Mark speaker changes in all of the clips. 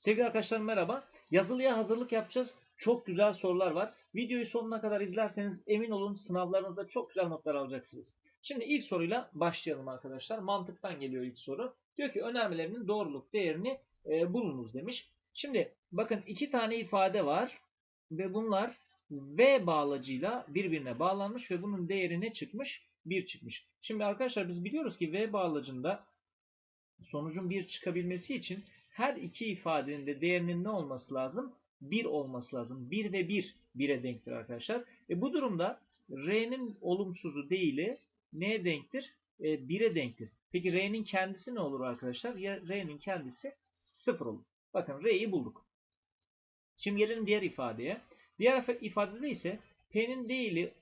Speaker 1: Sevgili arkadaşlarım merhaba. Yazılıya hazırlık yapacağız. Çok güzel sorular var. Videoyu sonuna kadar izlerseniz emin olun sınavlarınızda çok güzel notlar alacaksınız. Şimdi ilk soruyla başlayalım arkadaşlar. Mantıktan geliyor ilk soru. Diyor ki önermelerinin doğruluk değerini e, bulunuz demiş. Şimdi bakın iki tane ifade var ve bunlar V bağlacıyla birbirine bağlanmış ve bunun değeri ne çıkmış? 1 çıkmış. Şimdi arkadaşlar biz biliyoruz ki V bağlacında sonucun 1 çıkabilmesi için her iki ifadenin de değerinin ne olması lazım? 1 olması lazım. 1 ve 1 1'e denktir arkadaşlar. E bu durumda R'nin olumsuzu değili neye denktir? E, 1'e denktir. Peki R'nin kendisi ne olur arkadaşlar? Ya R'nin kendisi 0 olur. Bakın R'yi bulduk. Şimdi gelelim diğer ifadeye. Diğer ifadede ise P'nin değili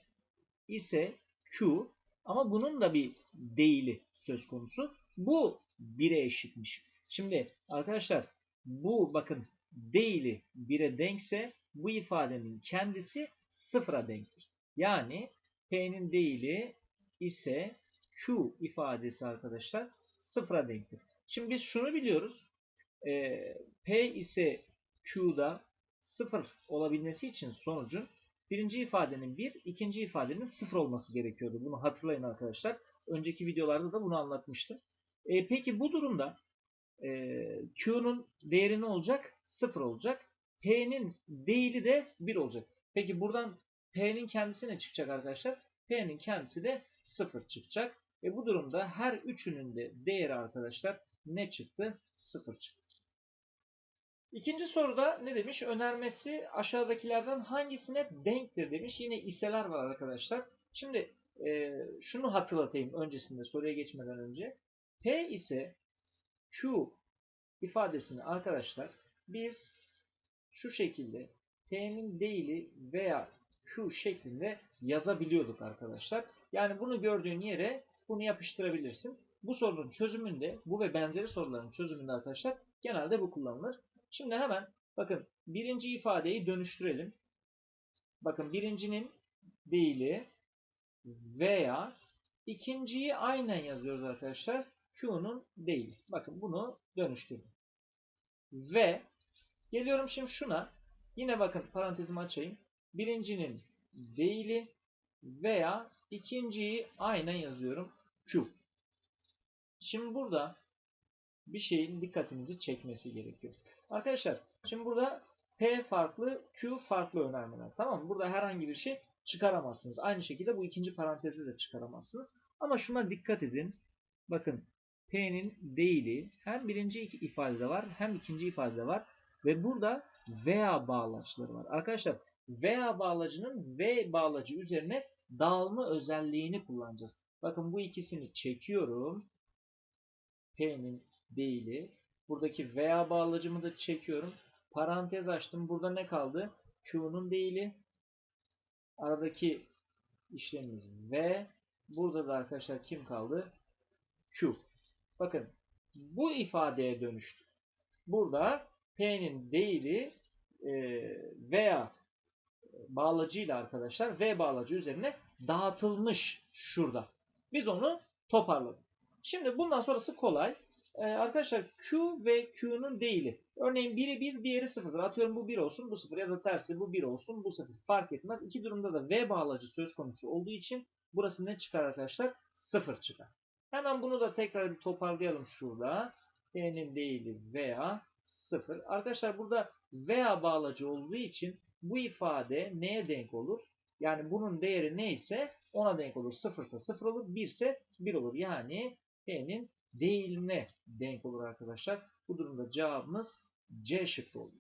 Speaker 1: ise Q ama bunun da bir değili söz konusu. Bu 1'e eşitmiş. Şimdi arkadaşlar bu bakın değili 1'e denkse bu ifadenin kendisi 0'a denktir. Yani P'nin değili ise Q ifadesi arkadaşlar 0'a denktir. Şimdi biz şunu biliyoruz. E, P ise Q'da 0 olabilmesi için sonucun birinci ifadenin 1, ikinci ifadenin 0 olması gerekiyordu. Bunu hatırlayın arkadaşlar. Önceki videolarda da bunu anlatmıştım. E, peki bu durumda e, Q'nun değeri ne olacak? 0 olacak. P'nin değili de 1 olacak. Peki buradan P'nin kendisi ne çıkacak arkadaşlar? P'nin kendisi de 0 çıkacak. E bu durumda her üçünün de değeri arkadaşlar ne çıktı? 0 çıktı. İkinci soruda ne demiş? Önermesi aşağıdakilerden hangisine denktir demiş. Yine iseler var arkadaşlar. Şimdi e, şunu hatırlatayım öncesinde soruya geçmeden önce. P ise Q ifadesini arkadaşlar biz şu şekilde P'nin değili veya Q şeklinde yazabiliyorduk arkadaşlar. Yani bunu gördüğün yere bunu yapıştırabilirsin. Bu sorunun çözümünde, bu ve benzeri soruların çözümünde arkadaşlar genelde bu kullanılır. Şimdi hemen bakın birinci ifadeyi dönüştürelim. Bakın birincinin değili veya ikinciyi aynen yazıyoruz arkadaşlar. Q'nun değili. Bakın bunu dönüştürdüm. Ve geliyorum şimdi şuna. Yine bakın parantezimi açayım. Birincinin değili veya ikinciyi aynen yazıyorum. Q. Şimdi burada bir şeyin dikkatinizi çekmesi gerekiyor. Arkadaşlar şimdi burada P farklı, Q farklı önermeler. Tamam mı? Burada herhangi bir şey çıkaramazsınız. Aynı şekilde bu ikinci parantezde de çıkaramazsınız. Ama şuna dikkat edin. Bakın P'nin değili hem birinci ifadede var hem ikinci ifadede var. Ve burada veya bağlaçları var. Arkadaşlar veya bağlacının V bağlacı üzerine dağılma özelliğini kullanacağız. Bakın bu ikisini çekiyorum. P'nin değili. Buradaki veya bağlacımı da çekiyorum. Parantez açtım. Burada ne kaldı? Q'nun değili. Aradaki işlemimiz V. Burada da arkadaşlar kim kaldı? Q. Bakın bu ifadeye dönüştü. Burada P'nin değili e, veya bağlacıyla arkadaşlar V bağlacı üzerine dağıtılmış şurada. Biz onu toparladık. Şimdi bundan sonrası kolay. Ee, arkadaşlar Q ve Q'nun değili. Örneğin biri 1, diğeri 0'dır. Atıyorum bu 1 olsun, bu 0 ya da tersi bu 1 olsun, bu 0. Fark etmez. İki durumda da V bağlacı söz konusu olduğu için burası ne çıkar arkadaşlar? 0 çıkar. Hemen bunu da tekrar bir toparlayalım şurada. P'nin değili veya 0. Arkadaşlar burada veya bağlacı olduğu için bu ifade neye denk olur? Yani bunun değeri neyse ona denk olur. 0 ise 0 olur, 1 ise 1 olur. Yani P'nin değiline denk olur arkadaşlar. Bu durumda cevabımız C şıkkı olur.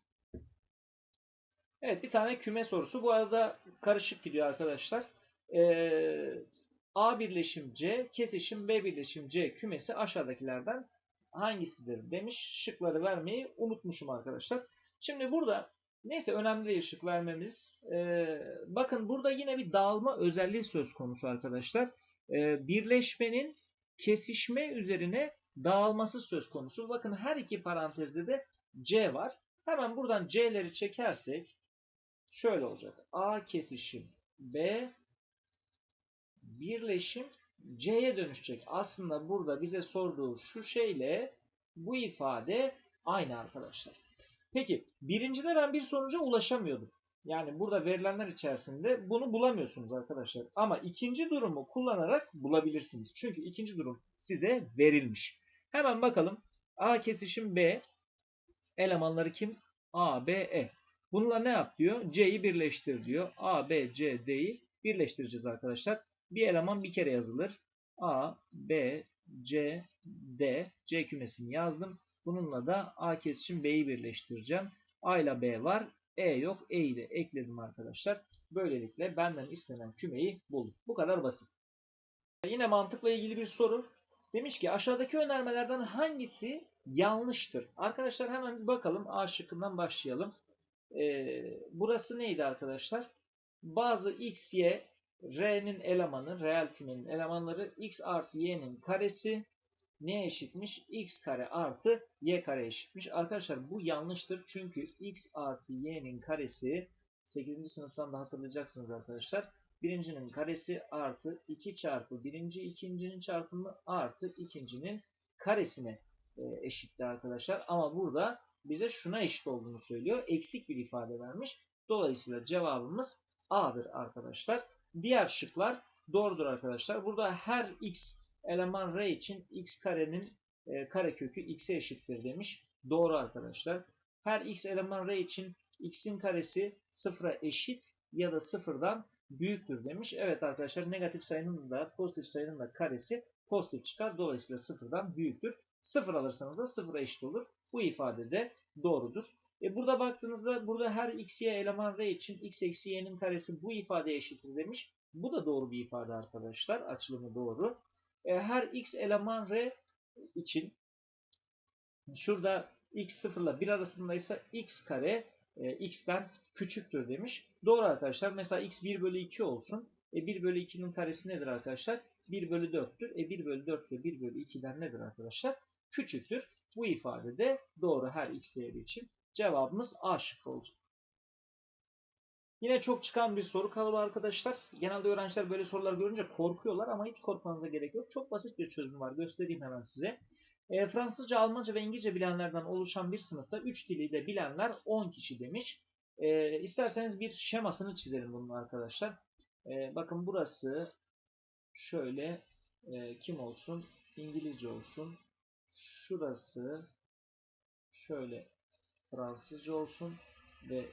Speaker 1: Evet bir tane küme sorusu. Bu arada karışık gidiyor arkadaşlar. Ee, A birleşim C, kesişim B birleşim C kümesi aşağıdakilerden hangisidir demiş. Şıkları vermeyi unutmuşum arkadaşlar. Şimdi burada neyse önemli değil şık vermemiz. Ee, bakın burada yine bir dağılma özelliği söz konusu arkadaşlar. Ee, birleşmenin kesişme üzerine dağılması söz konusu. Bakın her iki parantezde de C var. Hemen buradan C'leri çekersek şöyle olacak. A kesişim B birleşim C'ye dönüşecek. Aslında burada bize sorduğu şu şeyle bu ifade aynı arkadaşlar. Peki birincide ben bir sonuca ulaşamıyordum. Yani burada verilenler içerisinde bunu bulamıyorsunuz arkadaşlar. Ama ikinci durumu kullanarak bulabilirsiniz. Çünkü ikinci durum size verilmiş. Hemen bakalım. A kesişim B. Elemanları kim? A, B, E. Bununla ne yap diyor? C'yi birleştir diyor. A, B, C, D'yi birleştireceğiz arkadaşlar. Bir eleman bir kere yazılır. A, B, C, D. C kümesini yazdım. Bununla da A kesişim B'yi birleştireceğim. A ile B var. E yok. E'yi de ekledim arkadaşlar. Böylelikle benden istenen kümeyi buldum. Bu kadar basit. Yine mantıkla ilgili bir soru. Demiş ki aşağıdaki önermelerden hangisi yanlıştır? Arkadaşlar hemen bir bakalım. A şıkkından başlayalım. Ee, burası neydi arkadaşlar? Bazı x, y, r'nin elemanı, reel kümenin elemanları x artı y'nin karesi neye eşitmiş? x kare artı y kare eşitmiş. Arkadaşlar bu yanlıştır. Çünkü x artı y'nin karesi 8. sınıftan da hatırlayacaksınız arkadaşlar. Birincinin karesi artı 2 çarpı birinci ikincinin çarpımı artı ikincinin karesine e, eşitti arkadaşlar. Ama burada bize şuna eşit olduğunu söylüyor. Eksik bir ifade vermiş. Dolayısıyla cevabımız A'dır arkadaşlar. Diğer şıklar doğrudur arkadaşlar. Burada her x eleman r için x karenin e, karekökü x'e eşittir demiş. Doğru arkadaşlar. Her x eleman r için x'in karesi sıfıra eşit ya da sıfırdan büyüktür demiş. Evet arkadaşlar negatif sayının da pozitif sayının da karesi pozitif çıkar. Dolayısıyla sıfırdan büyüktür. Sıfır alırsanız da sıfıra eşit olur. Bu ifade de doğrudur. E burada baktığınızda burada her x, y eleman r için x eksi y'nin karesi bu ifadeye eşittir demiş. Bu da doğru bir ifade arkadaşlar. Açılımı doğru. E, her x eleman r için şurada x sıfırla 1 arasındaysa x kare e, x'ten küçüktür demiş. Doğru arkadaşlar. Mesela x 1 bölü 2 olsun. E 1 bölü 2'nin karesi nedir arkadaşlar? 1 bölü 4'tür. E 1 bölü 4 ile 1 bölü 2'den nedir arkadaşlar? Küçüktür. Bu ifade de doğru her x değeri için. Cevabımız A şıkkı olacak. Yine çok çıkan bir soru kalıbı arkadaşlar. Genelde öğrenciler böyle sorular görünce korkuyorlar ama hiç korkmanıza gerek yok. Çok basit bir çözüm var. Göstereyim hemen size. E, Fransızca, Almanca ve İngilizce bilenlerden oluşan bir sınıfta 3 dili de bilenler 10 kişi demiş. E, isterseniz bir şemasını çizelim bunun arkadaşlar. E, bakın burası şöyle e, kim olsun? İngilizce olsun. Şurası şöyle Fransızca olsun ve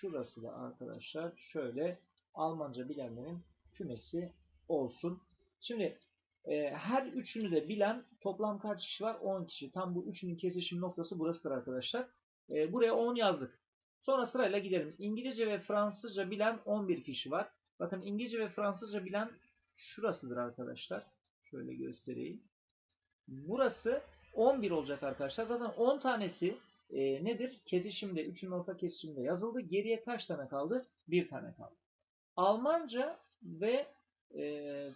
Speaker 1: şurası da arkadaşlar şöyle Almanca bilenlerin kümesi olsun. Şimdi e, her üçünü de bilen toplam kaç kişi var? 10 kişi. Tam bu üçünün kesişim noktası burasıdır arkadaşlar. E, buraya 10 yazdık. Sonra sırayla gidelim. İngilizce ve Fransızca bilen 11 kişi var. Bakın İngilizce ve Fransızca bilen şurasıdır arkadaşlar. Şöyle göstereyim. Burası 11 olacak arkadaşlar. Zaten 10 tanesi e, nedir? Kesişimde, 3'ün orta kesişimde yazıldı. Geriye kaç tane kaldı? 1 tane kaldı. Almanca ve e,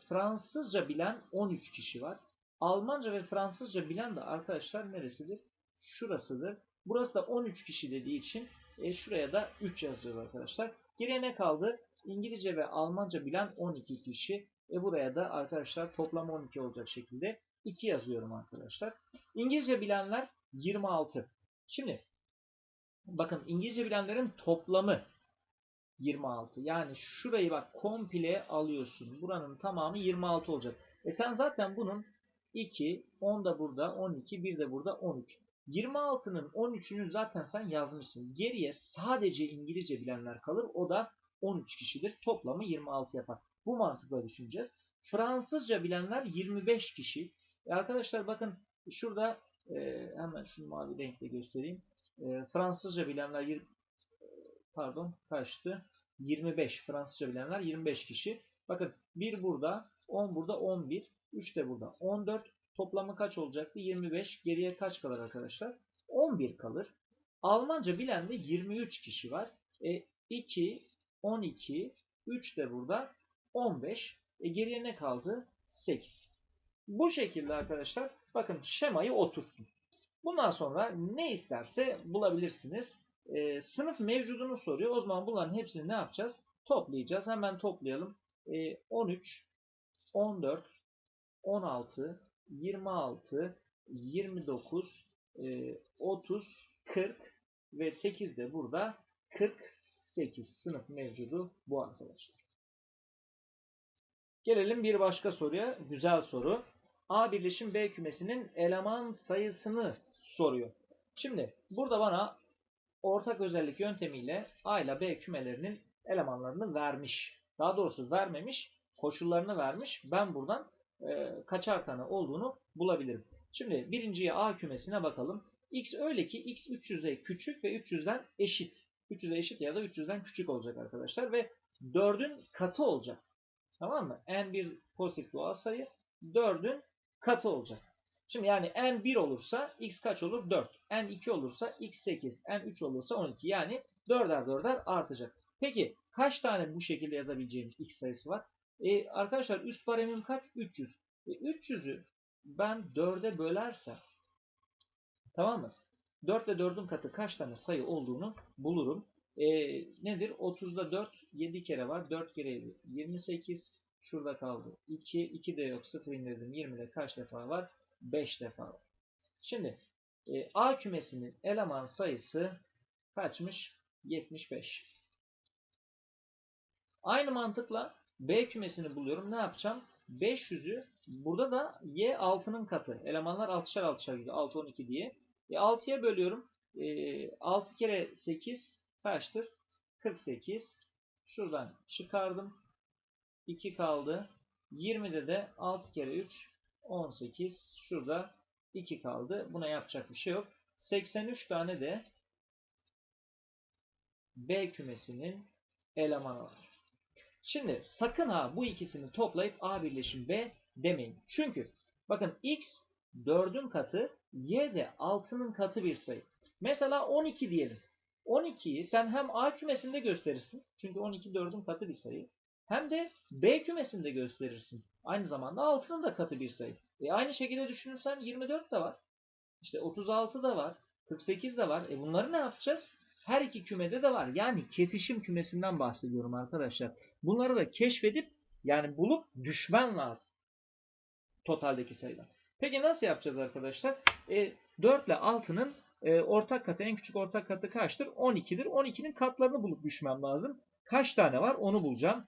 Speaker 1: Fransızca bilen 13 kişi var. Almanca ve Fransızca bilen de arkadaşlar neresidir? Şurasıdır. Burası da 13 kişi dediği için e, şuraya da 3 yazacağız arkadaşlar. Geriye ne kaldı? İngilizce ve Almanca bilen 12 kişi. E buraya da arkadaşlar toplam 12 olacak şekilde 2 yazıyorum arkadaşlar. İngilizce bilenler 26. Şimdi bakın İngilizce bilenlerin toplamı 26. Yani şurayı bak komple alıyorsun. Buranın tamamı 26 olacak. E sen zaten bunun 2, 10 da burada, 12, 1 de burada 13. 26'nın 13'ünü zaten sen yazmışsın. Geriye sadece İngilizce bilenler kalır. O da 13 kişidir. Toplamı 26 yapar. Bu mantıkla düşüneceğiz. Fransızca bilenler 25 kişi. E arkadaşlar bakın şurada e, hemen şu mavi renkle göstereyim. E, Fransızca bilenler 20, pardon kaçtı? 25. Fransızca bilenler 25 kişi. Bakın 1 burada, 10 burada, 11. 3 de burada. 14. Toplamı kaç olacaktı? 25. Geriye kaç kalır arkadaşlar? 11 kalır. Almanca bilen de 23 kişi var. E, 2, 12, 3 de burada. 15. E, geriye ne kaldı? 8. Bu şekilde arkadaşlar bakın şemayı oturttum. Bundan sonra ne isterse bulabilirsiniz. Ee, sınıf mevcudunu soruyor. O zaman bunların hepsini ne yapacağız? Toplayacağız. Hemen toplayalım. Ee, 13, 14, 16, 26, 29, e, 30, 40, ve 8 de burada 48 sınıf mevcudu bu arkadaşlar. Gelelim bir başka soruya. Güzel soru. A birleşim B kümesinin eleman sayısını soruyor. Şimdi burada bana ortak özellik yöntemiyle A ile B kümelerinin elemanlarını vermiş. Daha doğrusu vermemiş, koşullarını vermiş. Ben buradan e, kaçar tane olduğunu bulabilirim. Şimdi birinciye A kümesine bakalım. X öyle ki X 300'e küçük ve 300'den eşit. 300'e eşit ya da 300'den küçük olacak arkadaşlar. Ve 4'ün katı olacak. Tamam mı? N bir pozitif doğal sayı. 4'ün katı olacak. Şimdi yani n 1 olursa x kaç olur? 4. n 2 olursa x 8. n 3 olursa 12. Yani 4'er 4'er artacak. Peki kaç tane bu şekilde yazabileceğimiz x sayısı var? E, arkadaşlar üst baremim kaç? 300. E, 300'ü ben 4'e bölersem tamam mı? 4 ile 4'ün katı kaç tane sayı olduğunu bulurum. E, nedir? 30'da 4 7 kere var. 4 kere 7 28. Şurada kaldı. 2. 2 de yok. 0 indirdim. 20'de kaç defa var? 5 defa var. Şimdi e, A kümesinin eleman sayısı kaçmış? 75. Aynı mantıkla B kümesini buluyorum. Ne yapacağım? 500'ü burada da Y 6'nın katı. Elemanlar 6'şar 6'şar gidiyor. 6 12 diye. E, 6'ya bölüyorum. E, 6 kere 8 kaçtır? 48. Şuradan çıkardım. 2 kaldı. 20'de de 6 kere 3 18. Şurada 2 kaldı. Buna yapacak bir şey yok. 83 tane de B kümesinin elemanı var. Şimdi sakın ha bu ikisini toplayıp A birleşim B demeyin. Çünkü bakın X 4'ün katı Y de 6'nın katı bir sayı. Mesela 12 diyelim. 12'yi sen hem A kümesinde gösterirsin. Çünkü 12 4'ün katı bir sayı. Hem de B kümesinde gösterirsin. Aynı zamanda 6'nın da katı bir sayı. E aynı şekilde düşünürsen 24 de var. İşte 36 da var. 48 de var. E bunları ne yapacağız? Her iki kümede de var. Yani kesişim kümesinden bahsediyorum arkadaşlar. Bunları da keşfedip yani bulup düşmen lazım. Totaldeki sayılar. Peki nasıl yapacağız arkadaşlar? E, 4 ile 6'nın e, ortak katı en küçük ortak katı kaçtır? 12'dir. 12'nin katlarını bulup düşmem lazım. Kaç tane var onu bulacağım.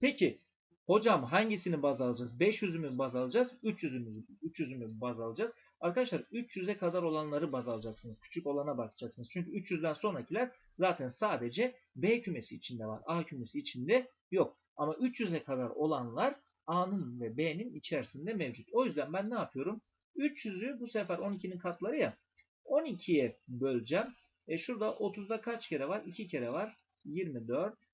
Speaker 1: Peki hocam hangisini baz alacağız? 500'ü mü baz alacağız? 300'ü mü, 300'ü mü baz alacağız? Arkadaşlar 300'e kadar olanları baz alacaksınız. Küçük olana bakacaksınız. Çünkü 300'den sonrakiler zaten sadece B kümesi içinde var. A kümesi içinde yok. Ama 300'e kadar olanlar A'nın ve B'nin içerisinde mevcut. O yüzden ben ne yapıyorum? 300'ü bu sefer 12'nin katları ya 12'ye böleceğim. E şurada 30'da kaç kere var? 2 kere var. 24.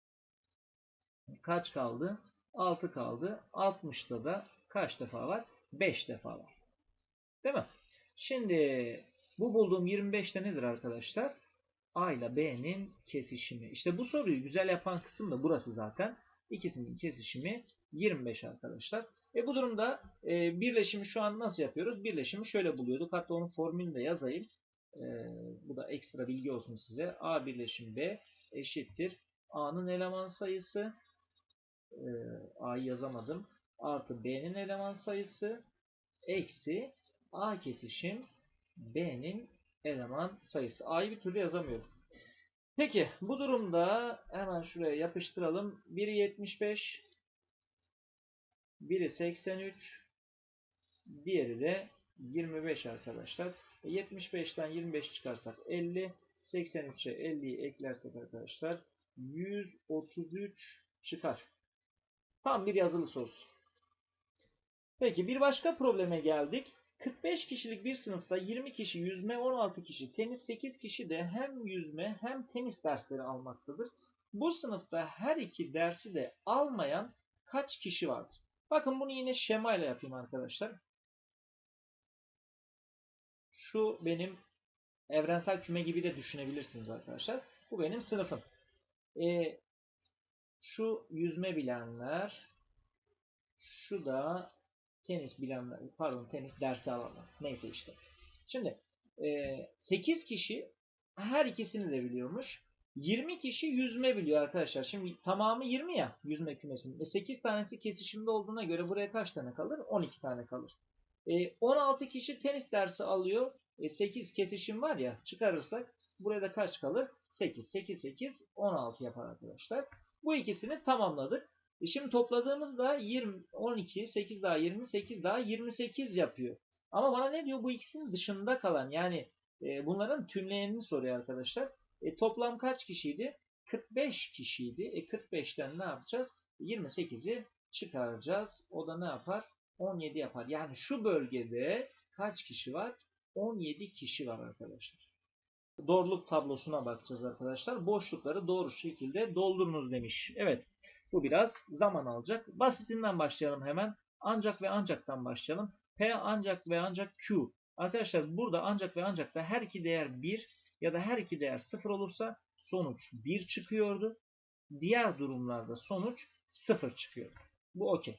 Speaker 1: Kaç kaldı? 6 kaldı. 60'ta da kaç defa var? 5 defa var. Değil mi? Şimdi bu bulduğum 25'te nedir arkadaşlar? A ile B'nin kesişimi. İşte bu soruyu güzel yapan kısım da burası zaten. İkisinin kesişimi 25 arkadaşlar. E bu durumda e, birleşimi şu an nasıl yapıyoruz? Birleşimi şöyle buluyorduk. Hatta onun formülünü de yazayım. E, bu da ekstra bilgi olsun size. A birleşim B eşittir. A'nın eleman sayısı e, A'yı yazamadım. Artı B'nin eleman sayısı eksi A kesişim B'nin eleman sayısı. A'yı bir türlü yazamıyorum. Peki bu durumda hemen şuraya yapıştıralım. Biri 75 biri 83 diğeri de 25 arkadaşlar. 75'ten 25 çıkarsak 50 83'e 50'yi eklersek arkadaşlar 133 çıkar. Tam bir yazılı sorusu. Peki bir başka probleme geldik. 45 kişilik bir sınıfta 20 kişi yüzme, 16 kişi tenis, 8 kişi de hem yüzme hem tenis dersleri almaktadır. Bu sınıfta her iki dersi de almayan kaç kişi vardır? Bakın bunu yine şemayla yapayım arkadaşlar. Şu benim evrensel küme gibi de düşünebilirsiniz arkadaşlar. Bu benim sınıfım. Ee, şu yüzme bilenler, şu da tenis bilenler, pardon tenis dersi alanlar. Neyse işte. Şimdi e, 8 kişi her ikisini de biliyormuş. 20 kişi yüzme biliyor arkadaşlar. Şimdi tamamı 20 ya yüzme kümesinin. E 8 tanesi kesişimde olduğuna göre buraya kaç tane kalır? 12 tane kalır. E 16 kişi tenis dersi alıyor. E 8 kesişim var ya çıkarırsak Buraya da kaç kalır? 8. 8, 8, 16 yapar arkadaşlar. Bu ikisini tamamladık. E şimdi topladığımızda 20, 12, 8 daha 20, 8 daha 28 yapıyor. Ama bana ne diyor? Bu ikisinin dışında kalan yani e, bunların tümleyenini soruyor arkadaşlar. E, toplam kaç kişiydi? 45 kişiydi. E, 45'ten ne yapacağız? 28'i çıkaracağız. O da ne yapar? 17 yapar. Yani şu bölgede kaç kişi var? 17 kişi var arkadaşlar. Doğruluk tablosuna bakacağız arkadaşlar. Boşlukları doğru şekilde doldurunuz demiş. Evet. Bu biraz zaman alacak. Basitinden başlayalım hemen. Ancak ve ancaktan başlayalım. P ancak ve ancak Q. Arkadaşlar burada ancak ve ancak da her iki değer 1 ya da her iki değer 0 olursa sonuç 1 çıkıyordu. Diğer durumlarda sonuç 0 çıkıyor. Bu okey.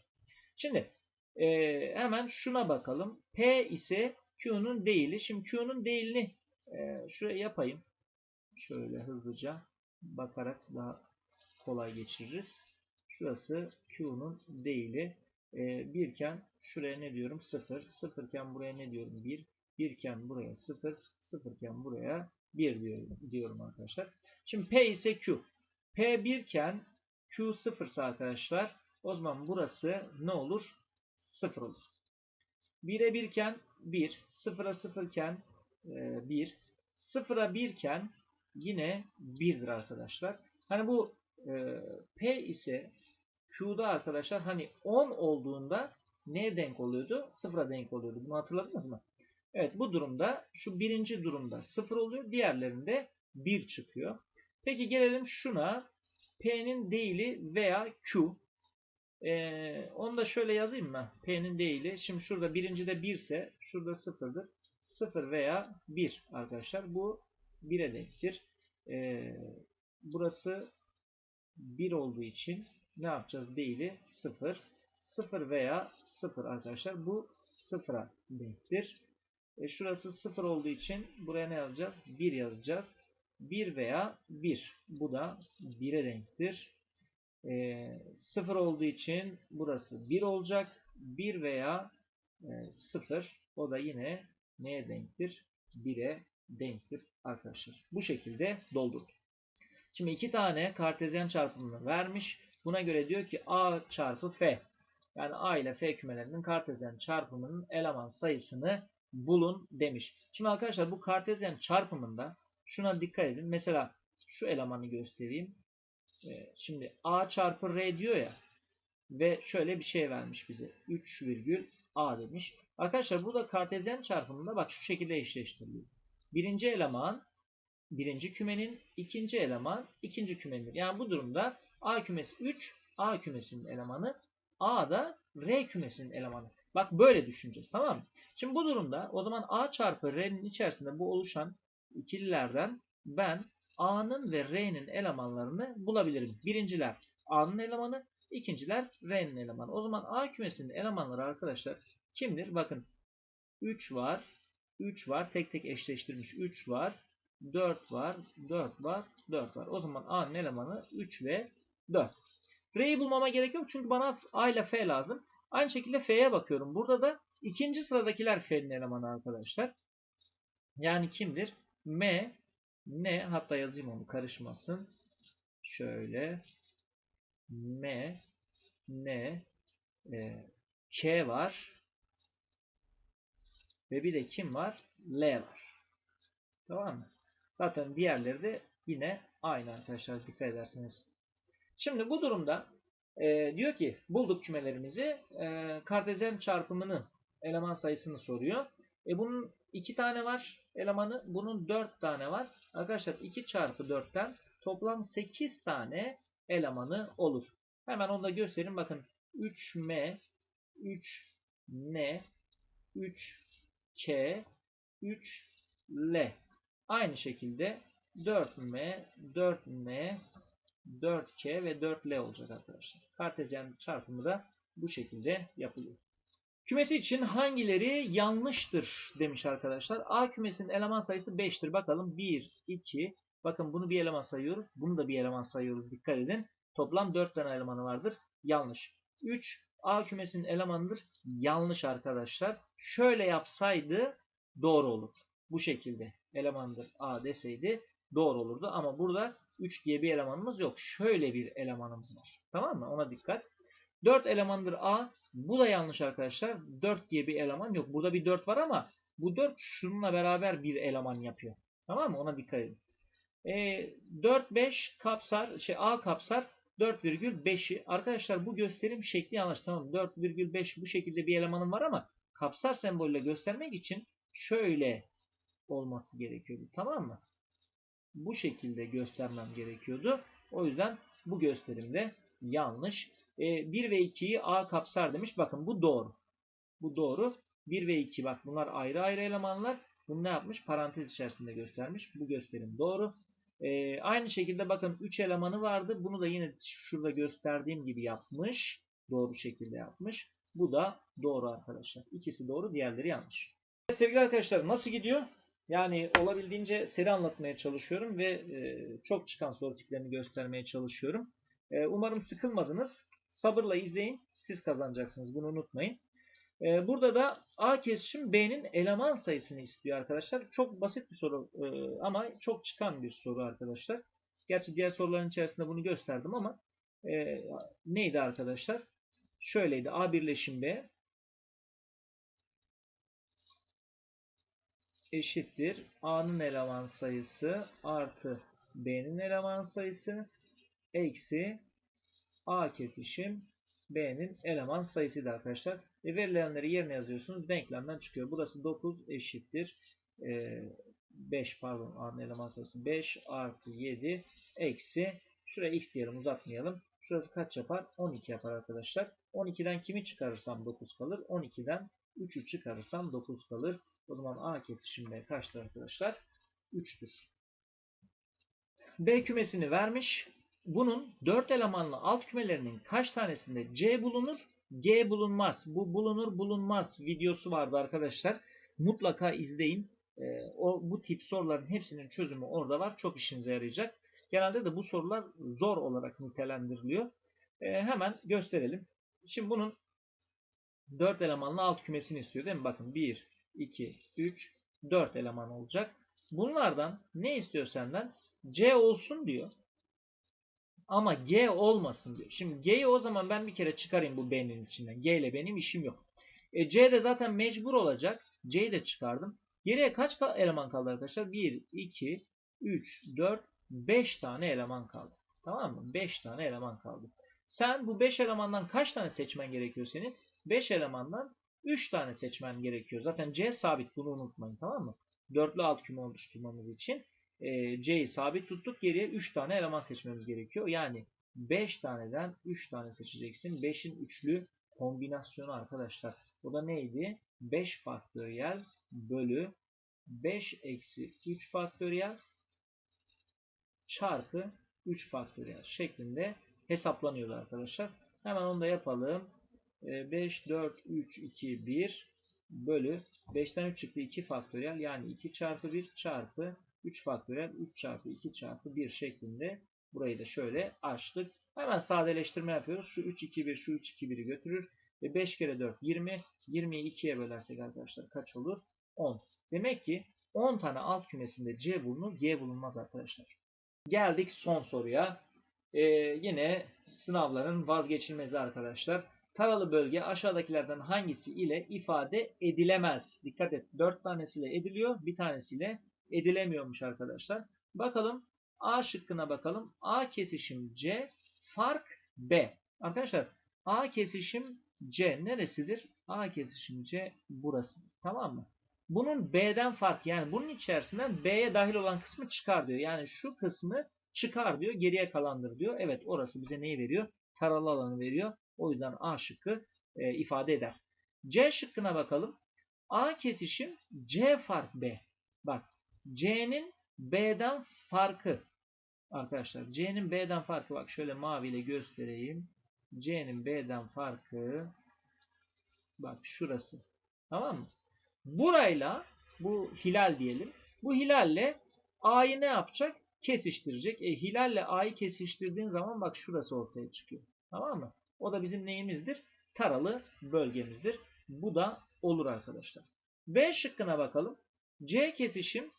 Speaker 1: Şimdi e, hemen şuna bakalım. P ise Q'nun değili. Şimdi Q'nun değilini e, şuraya yapayım. Şöyle hızlıca bakarak daha kolay geçiririz. Şurası Q'nun değili. E, birken şuraya ne diyorum? 0. 0 iken buraya ne diyorum? 1. 1 iken buraya 0. 0 iken buraya 1 diyorum, diyorum arkadaşlar. Şimdi P ise Q. P 1 iken Q 0 ise arkadaşlar o zaman burası ne olur? 0 olur. 1'e 1 iken 1. 0'a 0 iken 1. 0'a 1 iken yine 1'dir arkadaşlar. Hani bu e, P ise Q'da arkadaşlar hani 10 olduğunda neye denk oluyordu? 0'a denk oluyordu. Bunu hatırladınız mı? Evet bu durumda şu birinci durumda 0 oluyor. Diğerlerinde 1 çıkıyor. Peki gelelim şuna. P'nin değili veya Q. Ee, onu da şöyle yazayım mı? P'nin değili. Şimdi şurada birincide 1 ise şurada 0'dır. 0 veya 1 arkadaşlar. Bu 1'e denktir. Ee, burası 1 olduğu için ne yapacağız? Değili 0. 0 veya 0 arkadaşlar. Bu 0'a denktir. E şurası 0 olduğu için buraya ne yazacağız? 1 yazacağız. 1 veya 1. Bu da 1'e denktir. E, 0 olduğu için burası 1 olacak. 1 veya e, 0. O da yine neye denktir? 1'e denktir arkadaşlar. Bu şekilde doldurduk. Şimdi iki tane kartezyen çarpımını vermiş. Buna göre diyor ki A çarpı F. Yani A ile F kümelerinin kartezyen çarpımının eleman sayısını bulun demiş. Şimdi arkadaşlar bu kartezyen çarpımında şuna dikkat edin. Mesela şu elemanı göstereyim. Ee, şimdi A çarpı R diyor ya ve şöyle bir şey vermiş bize. 3 virgül A demiş. Arkadaşlar burada kartezyen çarpımında bak şu şekilde eşleştiriliyor. Birinci eleman birinci kümenin, ikinci eleman ikinci kümenin. Yani bu durumda A kümesi 3, A kümesinin elemanı, A da R kümesinin elemanı. Bak böyle düşüneceğiz tamam mı? Şimdi bu durumda o zaman A çarpı R'nin içerisinde bu oluşan ikililerden ben A'nın ve R'nin elemanlarını bulabilirim. Birinciler A'nın elemanı, ikinciler R'nin elemanı. O zaman A kümesinin elemanları arkadaşlar kimdir? Bakın 3 var, 3 var, tek tek eşleştirmiş 3 var, 4 var, 4 var, 4 var. O zaman A'nın elemanı 3 ve 4. R'yi bulmama gerek yok çünkü bana A ile F lazım. Aynı şekilde F'ye bakıyorum. Burada da ikinci sıradakiler F'nin elemanı arkadaşlar. Yani kimdir? M, N, hatta yazayım onu karışmasın. Şöyle. M, N, e, K var. Ve bir de kim var? L var. Tamam mı? Zaten diğerleri de yine aynı arkadaşlar dikkat ederseniz. Şimdi bu durumda e, diyor ki bulduk kümelerimizi. E, kartezyen çarpımının eleman sayısını soruyor. E, bunun iki tane var elemanı. Bunun dört tane var. Arkadaşlar 2 çarpı 4'ten toplam 8 tane elemanı olur. Hemen onu da göstereyim. Bakın 3M, 3N, 3K, 3L. Aynı şekilde 4M, 4N, 4K ve 4L olacak arkadaşlar. Kartezyen çarpımı da bu şekilde yapılıyor. Kümesi için hangileri yanlıştır demiş arkadaşlar. A kümesinin eleman sayısı 5'tir. Bakalım 1, 2, bakın bunu bir eleman sayıyoruz. Bunu da bir eleman sayıyoruz. Dikkat edin. Toplam 4 tane elemanı vardır. Yanlış. 3, A kümesinin elemanıdır. Yanlış arkadaşlar. Şöyle yapsaydı doğru olur. Bu şekilde. elemandır A deseydi doğru olurdu. Ama burada 3 diye bir elemanımız yok. Şöyle bir elemanımız var. Tamam mı? Ona dikkat. 4 elemandır A. Bu da yanlış arkadaşlar. 4 diye bir eleman yok. Burada bir 4 var ama bu 4 şununla beraber bir eleman yapıyor. Tamam mı? Ona dikkat edin. E, 4, 5 kapsar, şey A kapsar 4,5'i. Arkadaşlar bu gösterim şekli yanlış. Tamam 4,5 bu şekilde bir elemanım var ama kapsar sembolüyle göstermek için şöyle olması gerekiyordu. Tamam mı? Bu şekilde göstermem gerekiyordu. O yüzden bu gösterimde yanlış. E, 1 ve 2'yi A kapsar demiş. Bakın bu doğru. Bu doğru. 1 ve 2 bak bunlar ayrı ayrı elemanlar. Bunu ne yapmış? Parantez içerisinde göstermiş. Bu gösterim doğru. Ee, aynı şekilde bakın 3 elemanı vardı. Bunu da yine şurada gösterdiğim gibi yapmış. Doğru şekilde yapmış. Bu da doğru arkadaşlar. İkisi doğru, diğerleri yanlış. Evet sevgili arkadaşlar nasıl gidiyor? Yani olabildiğince seri anlatmaya çalışıyorum ve e, çok çıkan soru tiplerini göstermeye çalışıyorum. E, umarım sıkılmadınız. Sabırla izleyin. Siz kazanacaksınız. Bunu unutmayın. E, burada da A kesişim B'nin eleman sayısını istiyor arkadaşlar. Çok basit bir soru e, ama çok çıkan bir soru arkadaşlar. Gerçi diğer soruların içerisinde bunu gösterdim ama e, neydi arkadaşlar? Şöyleydi. A birleşim B eşittir. A'nın eleman sayısı artı B'nin eleman sayısı eksi A kesişim B'nin eleman sayısıydı arkadaşlar. E, verilenleri yerine yazıyorsunuz. Denklemden çıkıyor. Burası 9 eşittir. E, 5 pardon A'nın eleman sayısı 5 artı 7 eksi şuraya x diyelim uzatmayalım. Şurası kaç yapar? 12 yapar arkadaşlar. 12'den kimi çıkarırsam 9 kalır. 12'den 3'ü çıkarırsam 9 kalır. O zaman A kesişimde kaçtır arkadaşlar? 3'tür. B kümesini vermiş. Bunun 4 elemanlı alt kümelerinin kaç tanesinde C bulunur? G bulunmaz. Bu bulunur bulunmaz videosu vardı arkadaşlar. Mutlaka izleyin. Ee, o bu tip soruların hepsinin çözümü orada var. Çok işinize yarayacak. Genelde de bu sorular zor olarak nitelendiriliyor. Ee, hemen gösterelim. Şimdi bunun 4 elemanlı alt kümesini istiyor değil mi? Bakın 1, 2, 3, 4 eleman olacak. Bunlardan ne istiyor senden? C olsun diyor. Ama G olmasın diyor. Şimdi G'yi o zaman ben bir kere çıkarayım bu B'nin içinden. G ile benim işim yok. E, C de zaten mecbur olacak. C'yi de çıkardım. Geriye kaç eleman kaldı arkadaşlar? 1, 2, 3, 4, 5 tane eleman kaldı. Tamam mı? 5 tane eleman kaldı. Sen bu 5 elemandan kaç tane seçmen gerekiyor senin? 5 elemandan 3 tane seçmen gerekiyor. Zaten C sabit bunu unutmayın tamam mı? Dörtlü alt küme oluşturmamız için e, C'yi sabit tuttuk. Geriye 3 tane eleman seçmemiz gerekiyor. Yani 5 taneden 3 tane seçeceksin. 5'in üçlü kombinasyonu arkadaşlar. O da neydi? 5 faktöriyel bölü 5 eksi 3 faktöriyel çarpı 3 faktöriyel şeklinde hesaplanıyordu arkadaşlar. Hemen onu da yapalım. 5, 4, 3, 2, 1 bölü 5'ten 3 çıktı 2 faktöriyel yani 2 çarpı 1 çarpı 3 faktöriyel 3 çarpı 2 çarpı 1 şeklinde burayı da şöyle açtık. Hemen sadeleştirme yapıyoruz. Şu 3, 2, 1, şu 3, 2, 1'i götürür. Ve 5 kere 4, 20. 20'yi 2'ye bölersek arkadaşlar kaç olur? 10. Demek ki 10 tane alt kümesinde C bulunur, G bulunmaz arkadaşlar. Geldik son soruya. Ee, yine sınavların vazgeçilmezi arkadaşlar. Taralı bölge aşağıdakilerden hangisi ile ifade edilemez? Dikkat et. 4 tanesiyle ediliyor. Bir tanesiyle edilemiyormuş arkadaşlar. Bakalım A şıkkına bakalım. A kesişim C fark B. Arkadaşlar A kesişim C neresidir? A kesişim C burasıdır. Tamam mı? Bunun B'den fark yani bunun içerisinden B'ye dahil olan kısmı çıkar diyor. Yani şu kısmı çıkar diyor. Geriye kalandır diyor. Evet orası bize neyi veriyor? Taralı alanı veriyor. O yüzden A şıkkı e, ifade eder. C şıkkına bakalım. A kesişim C fark B. Bak C'nin B'den farkı. Arkadaşlar C'nin B'den farkı bak şöyle maviyle göstereyim. C'nin B'den farkı bak şurası. Tamam mı? Burayla bu hilal diyelim. Bu hilalle A'yı ne yapacak? Kesiştirecek. E, hilalle A'yı kesiştirdiğin zaman bak şurası ortaya çıkıyor. Tamam mı? O da bizim neyimizdir? Taralı bölgemizdir. Bu da olur arkadaşlar. B şıkkına bakalım. C kesişim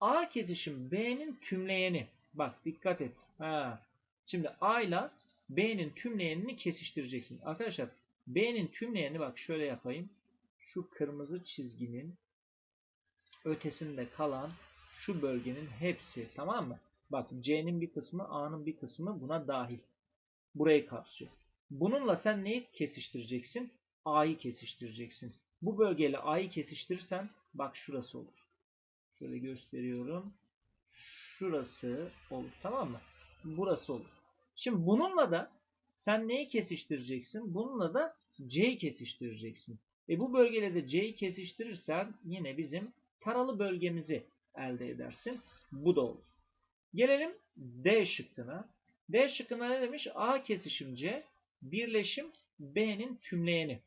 Speaker 1: A kesişim B'nin tümleyeni. Bak dikkat et. Ha. Şimdi A ile B'nin tümleyenini kesiştireceksin. Arkadaşlar B'nin tümleyeni bak şöyle yapayım. Şu kırmızı çizginin ötesinde kalan şu bölgenin hepsi tamam mı? Bak C'nin bir kısmı A'nın bir kısmı buna dahil. Burayı kapsıyor. Bununla sen neyi kesiştireceksin? A'yı kesiştireceksin. Bu bölgeyle A'yı kesiştirirsen bak şurası olur. Şöyle gösteriyorum. Şurası olur tamam mı? Burası olur. Şimdi bununla da sen neyi kesiştireceksin? Bununla da C'yi kesiştireceksin. E bu bölgeyle de C'yi kesiştirirsen yine bizim taralı bölgemizi elde edersin. Bu da olur. Gelelim D şıkkına. D şıkkına ne demiş? A kesişim C birleşim B'nin tümleyeni.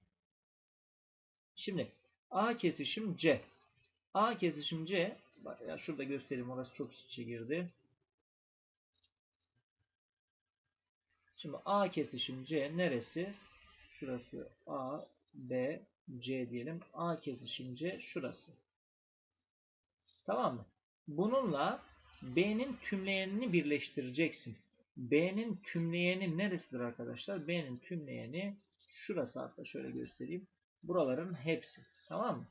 Speaker 1: Şimdi A kesişim C. A kesişim C. Bak ya şurada göstereyim. Orası çok iç içe girdi. Şimdi A kesişim C neresi? Şurası A, B, C diyelim. A kesişim C şurası. Tamam mı? Bununla B'nin tümleyenini birleştireceksin. B'nin tümleyeni neresidir arkadaşlar? B'nin tümleyeni şurası hatta şöyle göstereyim. Buraların hepsi. Tamam mı?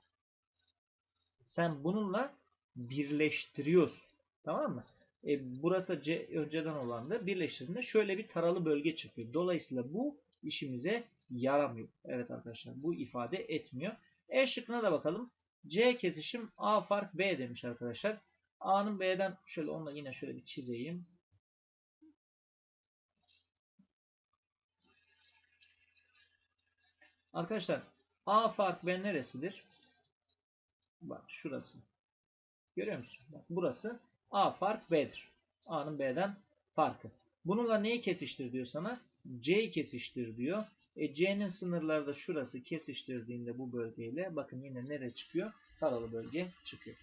Speaker 1: Sen bununla birleştiriyorsun. Tamam mı? E, burası da C önceden olandı. Birleştirdiğinde şöyle bir taralı bölge çıkıyor. Dolayısıyla bu işimize yaramıyor. Evet arkadaşlar bu ifade etmiyor. E şıkkına da bakalım. C kesişim A fark B demiş arkadaşlar. A'nın B'den şöyle onunla yine şöyle bir çizeyim. Arkadaşlar A fark B neresidir? Bak şurası. Görüyor musun? Bak burası A fark B'dir. A'nın B'den farkı. Bununla neyi kesiştir diyor sana? C'yi kesiştir diyor. E, C'nin sınırları da şurası kesiştirdiğinde bu bölgeyle bakın yine nereye çıkıyor? Taralı bölge çıkıyor.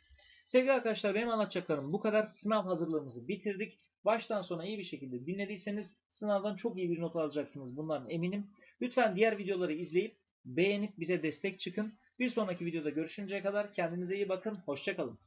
Speaker 1: Sevgili arkadaşlar benim anlatacaklarım bu kadar. Sınav hazırlığımızı bitirdik. Baştan sona iyi bir şekilde dinlediyseniz sınavdan çok iyi bir not alacaksınız bundan eminim. Lütfen diğer videoları izleyip beğenip bize destek çıkın. Bir sonraki videoda görüşünceye kadar kendinize iyi bakın. Hoşçakalın.